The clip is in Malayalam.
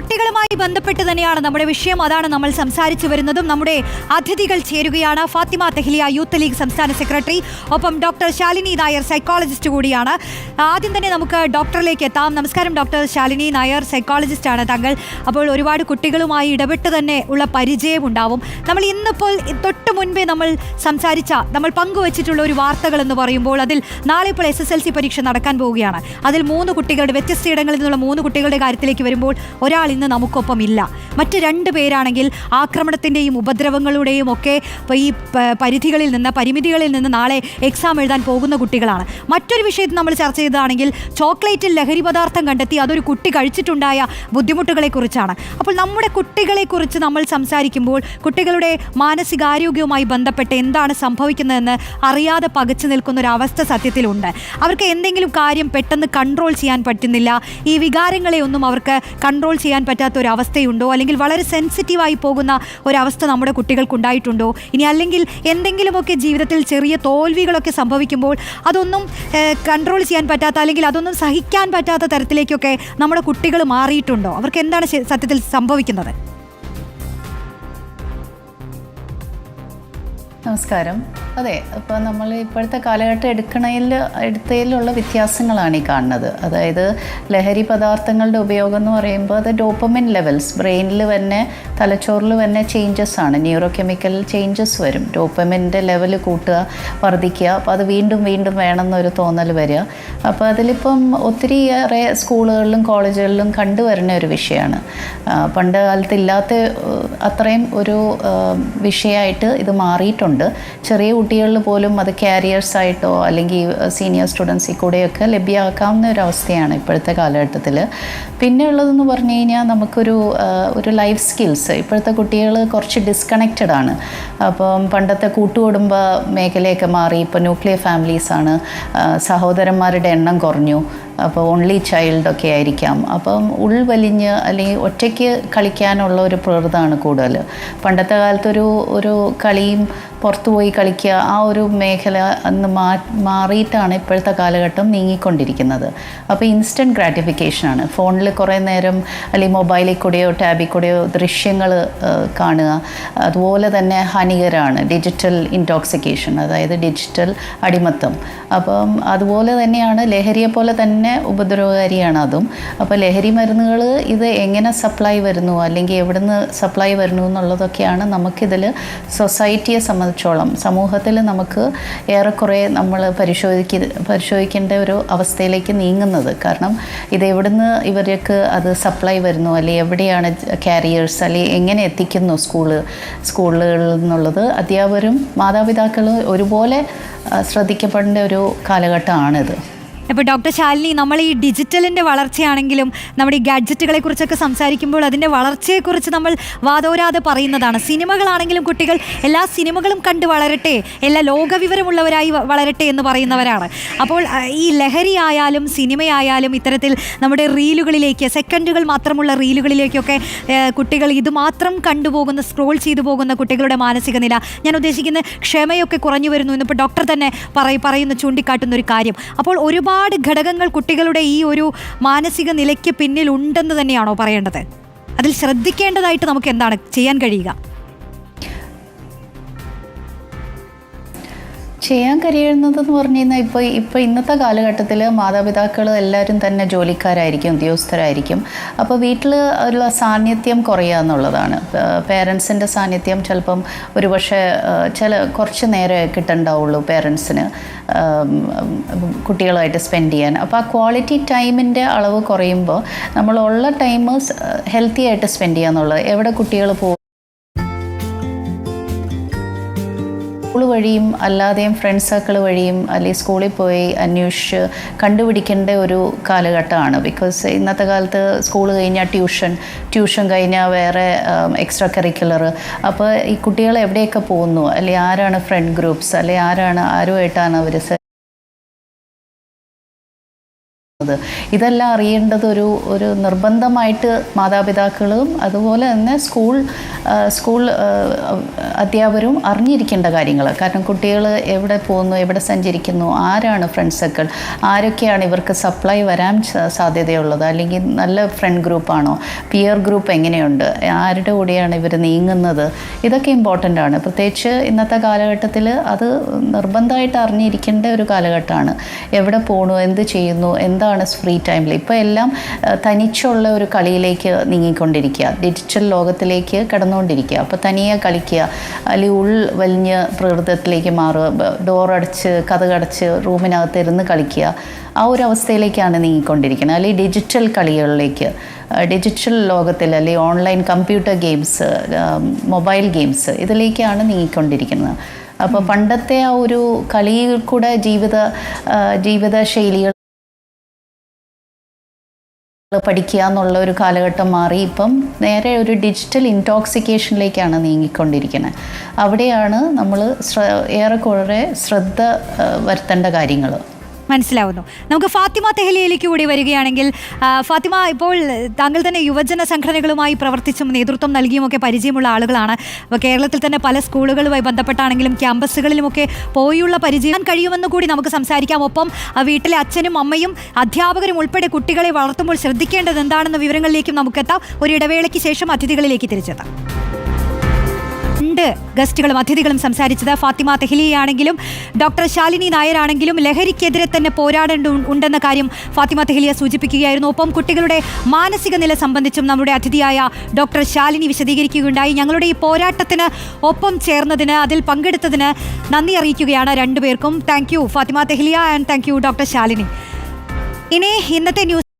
കുട്ടികളുമായി ബന്ധപ്പെട്ട് തന്നെയാണ് നമ്മുടെ വിഷയം. അതാണ് നമ്മൾ സംസാരിച്ചു വരുന്നതും. നമ്മുടെ അതിഥികൾ ചേരുകയാണ്. ഫാത്തിമ തെഹ്ലിയ യൂത്ത് ലീഗ് സംസ്ഥാന സെക്രട്ടറി. ഒപ്പം ഡോക്ടർ ശാലിനി നായർ സൈക്കോളജിസ്റ്റ് കൂടിയാണ്. ആദ്യം തന്നെ നമുക്ക് ഡോക്ടറിലേക്ക് എത്താം. നമസ്കാരം ഡോക്ടർ ശാലിനി നായർ സൈക്കോളജിസ്റ്റാണ് താങ്കൾ. അപ്പോൾ ഒരുപാട് കുട്ടികളുമായി ഇടപെട്ട് തന്നെ ഉള്ള പരിചയം ഉണ്ടാവും. നമ്മൾ ഇന്നിപ്പോൾ തൊട്ട് മുൻപേ നമ്മൾ സംസാരിച്ച നമ്മൾ പങ്കുവച്ചിട്ടുള്ള ഒരു വാർത്തകൾ എന്ന് പറയുമ്പോൾ അതിൽ നാളെ ഇപ്പോൾ എസ് എസ് എൽ സി പരീക്ഷ നടക്കാൻ പോവുകയാണ്. അതിൽ മൂന്ന് കുട്ടികളുടെ വ്യത്യസ്ത ഇടങ്ങളിൽ നിന്നുള്ള മൂന്ന് കുട്ടികളുടെ കാര്യത്തിലേക്ക് വരുമ്പോൾ ഒരാൾ ഇന്ന് നമുക്കൊപ്പം ഇല്ല മറ്റ് രണ്ട് പേരാണെങ്കിൽ ആക്രമണത്തിന്റെയും ഉപദ്രവങ്ങളുടെയും ഒക്കെ ഈ പരിധികളിൽ നിന്ന് പരിമിതികളിൽ നിന്ന് നാളെ എക്സാം എഴുതാൻ പോകുന്ന കുട്ടികളാണ്. മറ്റൊരു വിഷയത്തിൽ നമ്മൾ ചർച്ച ചെയ്തതാണെങ്കിൽ ചോക്ലേറ്റിൽ ലഹരി പദാർത്ഥം കണ്ടെത്തി അതൊരു കുട്ടി കഴിച്ചിട്ടുണ്ടായ ബുദ്ധിമുട്ടുകളെക്കുറിച്ചാണ്. അപ്പോൾ നമ്മുടെ കുട്ടികളെക്കുറിച്ച് നമ്മൾ സംസാരിക്കുമ്പോൾ കുട്ടികളുടെ മാനസികാരോഗ്യവുമായി ബന്ധപ്പെട്ട് എന്താണ് സംഭവിക്കുന്നതെന്ന് അറിയാതെ പകച്ചു നിൽക്കുന്ന ഒരു അവസ്ഥ സത്യത്തിലുണ്ട്. അവർക്ക് എന്തെങ്കിലും കാര്യം പെട്ടെന്ന് കൺട്രോൾ ചെയ്യാൻ പറ്റുന്നില്ല. ഈ വികാരങ്ങളെ ഒന്നും അവർക്ക് കൺട്രോൾ ചെയ്യാൻ പറ്റാത്ത ഒരു അവസ്ഥയുണ്ടോ അല്ലെങ്കിൽ വളരെ സെൻസിറ്റീവായി പോകുന്ന ഒരവസ്ഥ നമ്മുടെ കുട്ടികൾക്കുണ്ടായിട്ടുണ്ടോ? ഇനി അല്ലെങ്കിൽ എന്തെങ്കിലുമൊക്കെ ജീവിതത്തിൽ ചെറിയ തോൽവികളൊക്കെ സംഭവിക്കുമ്പോൾ അതൊന്നും കൺട്രോൾ ചെയ്യാൻ പറ്റാത്ത അല്ലെങ്കിൽ അതൊന്നും സഹിക്കാൻ പറ്റാത്ത തരത്തിലേക്കൊക്കെ നമ്മുടെ കുട്ടികൾ മാറിയിട്ടുണ്ടോ? അവർക്ക് എന്താണ് സത്യത്തിൽ സംഭവിക്കുന്നത്? നമസ്കാരം. അതെ അപ്പോൾ നമ്മൾ ഇപ്പോഴത്തെ കാലഘട്ടം എടുക്കണതിൽ എടുത്തതിലുള്ള വ്യത്യാസങ്ങളാണ് ഈ കാണുന്നത്. അതായത് ലഹരി പദാർത്ഥങ്ങളുടെ ഉപയോഗം എന്ന് പറയുമ്പോൾ അത് ഡോപ്പമിൻ ലെവൽസ് ബ്രെയിനിൽ തന്നെ തലച്ചോറിൽ തന്നെ ചേഞ്ചസ് ആണ്. ന്യൂറോ കെമിക്കൽ ചേഞ്ചസ് വരും. ഡോപ്പമിന്റെ ലെവൽ കൂട്ടുക വർദ്ധിക്കുക. അപ്പോൾ അത് വീണ്ടും വീണ്ടും വേണമെന്നൊരു തോന്നൽ വരിക. അപ്പോൾ അതിലിപ്പം ഒത്തിരിയേറെ സ്കൂളുകളിലും കോളേജുകളിലും കണ്ടുവരുന്ന ഒരു വിഷയമാണ് പണ്ട് കാലത്ത് ഇല്ലാത്ത അത്രയും ഒരു വിഷയമായിട്ട് ഇത് മാറിയിട്ടുണ്ട്. ചെറിയ കുട്ടികളിൽ പോലും അത് കാരിയേഴ്സ് ആയിട്ടോ അല്ലെങ്കിൽ സീനിയർ സ്റ്റുഡൻസിൽ കൂടെയൊക്കെ ലഭ്യമാക്കാവുന്ന ഒരു അവസ്ഥയാണ് ഇപ്പോഴത്തെ കാലഘട്ടത്തിൽ. പിന്നെ ഉള്ളതെന്ന് പറഞ്ഞു കഴിഞ്ഞാൽ നമുക്കൊരു ഒരു ലൈഫ് സ്കിൽസ് ഇപ്പോഴത്തെ കുട്ടികൾ കുറച്ച് ഡിസ്കണക്റ്റഡ് ആണ്. അപ്പം പണ്ടത്തെ കൂട്ടുകുടുംബ മേഖലയൊക്കെ മാറി. ഇപ്പോൾ ന്യൂക്ലിയർ ഫാമിലീസാണ് സഹോദരന്മാരുടെ എണ്ണം കുറഞ്ഞു. അപ്പോൾ ഓൺലി ചൈൽഡൊക്കെ ആയിരിക്കാം. അപ്പം ഉൾവലിഞ്ഞ് അല്ലെങ്കിൽ ഒറ്റയ്ക്ക് കളിക്കാനുള്ള ഒരു പ്രകൃതമാണ് കൂടുതൽ. പണ്ടത്തെ കാലത്തൊരു ഒരു കളിയും പുറത്തു പോയി കളിക്കുക ആ ഒരു മേഖല അന്ന് മാ മാറിയിട്ടാണ് ഇപ്പോഴത്തെ കാലഘട്ടം നീങ്ങിക്കൊണ്ടിരിക്കുന്നത്. അപ്പോൾ ഇൻസ്റ്റന്റ് ഗ്രാറ്റിഫിക്കേഷനാണ് ഫോണിൽ കുറേ നേരം അല്ലെങ്കിൽ മൊബൈലിൽ കൂടെയോ ടാബിൽ കൂടെയോ ദൃശ്യങ്ങൾ കാണുക. അതുപോലെ തന്നെ ഹാനികരമാണ്. ഡിജിറ്റൽ ഇൻടോക്സിക്കേഷൻ അതായത് ഡിജിറ്റൽ അടിമത്തം. അപ്പം അതുപോലെ തന്നെയാണ് ലഹരിയെ പോലെ തന്നെ ഉപദ്രവകാരിയാണ് അതും. അപ്പോൾ ലഹരി മരുന്നുകൾ ഇത് എങ്ങനെ സപ്ലൈ വരുന്നു? അല്ലെങ്കിൽ എവിടുന്ന് സപ്ലൈ വരുന്നു എന്നുള്ളതൊക്കെയാണ് നമുക്കിതിൽ സൊസൈറ്റിയെ സംബന്ധിച്ചോളം സമൂഹത്തിൽ നമുക്ക് ഏറെക്കുറെ നമ്മൾ പരിശോധിക്ക പരിശോധിക്കേണ്ട ഒരു അവസ്ഥയിലേക്ക് നീങ്ങുന്നത്. കാരണം ഇത് എവിടുന്ന് ഇവർക്ക് അത് സപ്ലൈ വരുന്നു? അല്ലെങ്കിൽ എവിടെയാണ് കാരിയേഴ്സ് അല്ലെങ്കിൽ എങ്ങനെ എത്തിക്കുന്നു സ്കൂൾ സ്കൂളുകളിൽ നിന്നുള്ളത്? അധ്യാപകരും മാതാപിതാക്കളും ഒരുപോലെ ശ്രദ്ധിക്കപ്പെടേണ്ട ഒരു കാലഘട്ടമാണിത്. ഇപ്പോൾ ഡോക്ടർ ശാലിനി നമ്മൾ ഈ ഡിജിറ്റലിന്റെ വളർച്ചയാണെങ്കിലും നമ്മുടെ ഈ ഗാഡ്ജറ്റുകളെ കുറിച്ചൊക്കെ സംസാരിക്കുമ്പോൾ അതിന്റെ വളർച്ചയെക്കുറിച്ച് നമ്മൾ വാദോരാതെ പറയുന്നതാണ്. സിനിമകളാണെങ്കിലും കുട്ടികൾ എല്ലാ സിനിമകളും കണ്ട് വളരട്ടെ എല്ലാ ലോകവിവരമുള്ളവരായി വളരട്ടെ എന്ന് പറയുന്നവരാണ്. അപ്പോൾ ഈ ലഹരി ആയാലും സിനിമയായാലും ഇത്തരത്തിൽ നമ്മുടെ റീലുകളിലേക്ക് സെക്കൻഡുകൾ മാത്രമുള്ള റീലുകളിലേക്കൊക്കെ കുട്ടികൾ ഇതുമാത്രം കണ്ടുപോകുന്ന സ്ക്രോൾ ചെയ്തു പോകുന്ന കുട്ടികളുടെ മാനസിക നില ഞാൻ ഉദ്ദേശിക്കുന്ന ക്ഷമയൊക്കെ കുറഞ്ഞു വരുന്നു. എന്നിപ്പോൾ ഡോക്ടർ തന്നെ പറയ പറയുന്ന ചൂണ്ടിക്കാട്ടുന്ന ഒരു കാര്യം. അപ്പോൾ ഒരുപാട് ഘടകങ്ങൾ കുട്ടികളുടെ ഈ ഒരു മാനസിക നിലയ്ക്ക് പിന്നിൽ ഉണ്ടെന്ന് തന്നെയാണോ പറയേണ്ടത്? അതിൽ ശ്രദ്ധിക്കേണ്ടതായിട്ട് നമുക്ക് എന്താണ് ചെയ്യാൻ കഴിയുക? ചെയ്യാൻ കഴിയുന്നതെന്ന് പറഞ്ഞു കഴിഞ്ഞാൽ ഇപ്പോൾ ഇപ്പോൾ ഇന്നത്തെ കാലഘട്ടത്തിൽ മാതാപിതാക്കൾ എല്ലാവരും തന്നെ ജോലിക്കാരായിരിക്കും ഉദ്യോഗസ്ഥരായിരിക്കും. അപ്പോൾ വീട്ടിൽ ഉള്ള സാന്നിധ്യം കുറയുക എന്നുള്ളതാണ്. പേരൻസിന്റെ സാന്നിധ്യം ചിലപ്പം ഒരുപക്ഷെ പക്ഷേ ചില കുറച്ച് നേരം കിട്ടണ്ടാവുള്ളൂ പേരൻസിന് കുട്ടികളുമായിട്ട് സ്പെൻഡ് ചെയ്യാൻ. അപ്പോൾ ആ ക്വാളിറ്റി ടൈമിന്റെ അളവ് കുറയുമ്പോൾ നമ്മളുള്ള ടൈം ഹെൽത്തി ആയിട്ട് സ്പെൻഡ് ചെയ്യുക എന്നുള്ളത്. എവിടെ കുട്ടികൾ പോകും സ്കൂൾ വഴിയും അല്ലാതെയും ഫ്രണ്ട് സർക്കിൾ വഴിയും അല്ലെങ്കിൽ സ്കൂളിൽ പോയി അന്വേഷിച്ച് കണ്ടുപിടിക്കേണ്ട ഒരു കാലഘട്ടമാണ്. ബിക്കോസ് ഇന്നത്തെ കാലത്ത് സ്കൂൾ കഴിഞ്ഞാൽ ട്യൂഷൻ ട്യൂഷൻ കഴിഞ്ഞാൽ വേറെ എക്സ്ട്രാ കരിക്കുലർ അപ്പോൾ ഈ കുട്ടികൾ എവിടെയൊക്കെ പോകുന്നു? അല്ലെങ്കിൽ ആരാണ് ഫ്രണ്ട് ഗ്രൂപ്പ്സ് അല്ലെങ്കിൽ ആരാണ് ആരുമായിട്ടാണ് അവർ ഇതെല്ലാം അറിയേണ്ടത് ഒരു ഒരു നിർബന്ധമായിട്ട് മാതാപിതാക്കളും അതുപോലെ തന്നെ സ്കൂൾ സ്കൂൾ അധ്യാപകരും അറിഞ്ഞിരിക്കേണ്ട കാര്യങ്ങൾ കാരണം കുട്ടികൾ എവിടെ പോകുന്നു എവിടെ സഞ്ചരിക്കുന്നു ആരാണ് ഫ്രണ്ട് സർക്കിൾ ആരൊക്കെയാണ് ഇവർക്ക് സപ്ലൈ വരാൻ സാധ്യതയുള്ളത് അല്ലെങ്കിൽ നല്ല ഫ്രണ്ട് ഗ്രൂപ്പാണോ പിയർ ഗ്രൂപ്പ് എങ്ങനെയുണ്ട് ആരുടെ കൂടെയാണ് ഇവർ നീങ്ങുന്നത് ഇതൊക്കെ ഇമ്പോർട്ടന്റ് ആണ്. പ്രത്യേകിച്ച് ഇന്നത്തെ കാലഘട്ടത്തിൽ അത് നിർബന്ധമായിട്ട് അറിഞ്ഞിരിക്കേണ്ട ഒരു കാലഘട്ടമാണ്. എവിടെ പോകണു എന്ത് ചെയ്യുന്നു എന്താണ് ഫ്രീ ടൈമിൽ ഇപ്പോൾ എല്ലാം തനിച്ചുള്ള ഒരു കളിയിലേക്ക് നീങ്ങിക്കൊണ്ടിരിക്കുക. ഡിജിറ്റൽ ലോകത്തിലേക്ക് കടന്നുകൊണ്ടിരിക്കുക. അപ്പോൾ തനിയെ കളിക്കുക. അല്ലെങ്കിൽ ഉൾ വലിഞ്ഞ് പ്രകൃതത്തിലേക്ക് മാറുക. ഡോറടച്ച് കഥകടച്ച് റൂമിനകത്ത് ഇരുന്ന് കളിക്കുക. ആ ഒരു അവസ്ഥയിലേക്കാണ് നീങ്ങിക്കൊണ്ടിരിക്കുന്നത്. അല്ലെങ്കിൽ ഡിജിറ്റൽ കളികളിലേക്ക്. ഡിജിറ്റൽ ലോകത്തിൽ അല്ലെങ്കിൽ online computer games mobile games ഇതിലേക്കാണ് നീങ്ങിക്കൊണ്ടിരിക്കുന്നത്. അപ്പോൾ പണ്ടത്തെ ആ ഒരു കളിയിൽ കൂടെ ജീവിത ജീവിത ശൈലികൾ പഠിക്കുക എന്നുള്ള ഒരു കാലഘട്ടം മാറി. ഇപ്പം നേരെ ഒരു ഡിജിറ്റൽ ഇൻടോക്സിക്കേഷനിലേക്കാണ് നീങ്ങിക്കൊണ്ടിരിക്കുന്നത് അവിടെയാണ് നമ്മൾ ഏറെക്കുറെ ശ്രദ്ധ വരുത്തേണ്ട കാര്യങ്ങൾ മനസ്സിലാവുന്നു. നമുക്ക് ഫാത്തിമ തെഹലിയിലേക്ക് കൂടി വരികയാണെങ്കിൽ ഫാത്തിമ ഇപ്പോൾ താങ്കൾ തന്നെ യുവജന സംഘടനകളുമായി പ്രവർത്തിച്ചും നേതൃത്വം നൽകിയുമൊക്കെ പരിചയമുള്ള ആളുകളാണ്. അപ്പോൾ കേരളത്തിൽ തന്നെ പല സ്കൂളുകളുമായി ബന്ധപ്പെട്ടാണെങ്കിലും ക്യാമ്പസുകളിലുമൊക്കെ പോയുള്ള പരിചയം കഴിയുമെന്ന് കൂടി നമുക്ക് സംസാരിക്കാം. ഒപ്പം വീട്ടിലെ അച്ഛനും അമ്മയും അധ്യാപകരും ഉൾപ്പെടെ കുട്ടികളെ വളർത്തുമ്പോൾ ശ്രദ്ധിക്കേണ്ടത് എന്താണെന്ന വിവരങ്ങളിലേക്കും നമുക്കെത്താം. ഒരു ഇടവേളയ്ക്ക് ശേഷം അതിഥികളിലേക്ക് തിരിച്ചെത്താം. രണ്ട് ഗസ്റ്റുകളും അതിഥികളും സംസാരിച്ചത് ഫാത്തിമ തെഹ്ലിയാണെങ്കിലും ഡോക്ടർ ശാലിനി നായരാണെങ്കിലും ലഹരിക്കെതിരെ തന്നെ പോരാടേണ്ട ഉണ്ടെന്ന കാര്യം ഫാത്തിമ തെഹ്ലിയ സൂചിപ്പിക്കുകയായിരുന്നു. ഒപ്പം കുട്ടികളുടെ മാനസിക നില സംബന്ധിച്ചും നമ്മുടെ അതിഥിയായ ഡോക്ടർ ശാലിനി വിശദീകരിക്കുകയുണ്ടായി. ഞങ്ങളുടെ ഈ പോരാട്ടത്തിന് ഒപ്പം ചേർന്നതിന് അതിൽ പങ്കെടുത്തതിന് നന്ദി അറിയിക്കുകയാണ് രണ്ടുപേർക്കും. Thank you Fathima Thahiliya and thank you doctor Shalini. ഇനി ഇന്നത്തെ ന്യൂസ്